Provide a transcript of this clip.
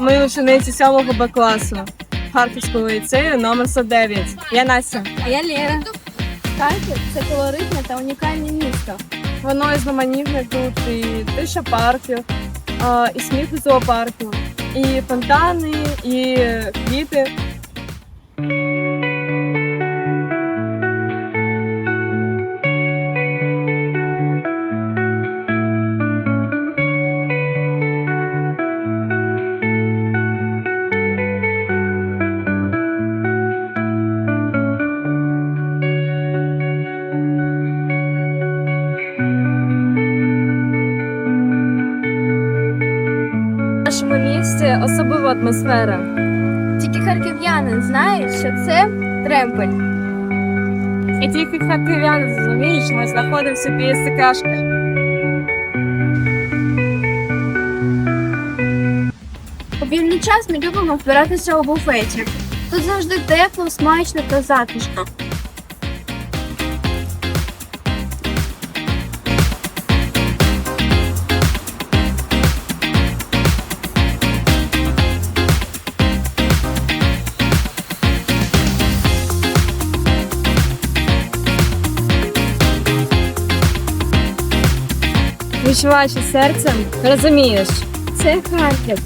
Ми учениці 7 Б класу Харківського ліцею номер 109. Я Настя. А я Лера. Харків це колоритне та унікальне місто. Воно різноманітне тут і тиша парків, і сміх зоопарку, і фонтани, і квіти. Нашому місті особлива атмосфера. Тільки харків'яни знають, що це тремпель. І тільки харків'яни зрозуміють, що ми знаходимося біля стекашки. У вільний час ми любимо збиратися у буфеті. Тут завжди тепло, смачно та затишно. Відчуваючи серцем, розумієш, Це Харків.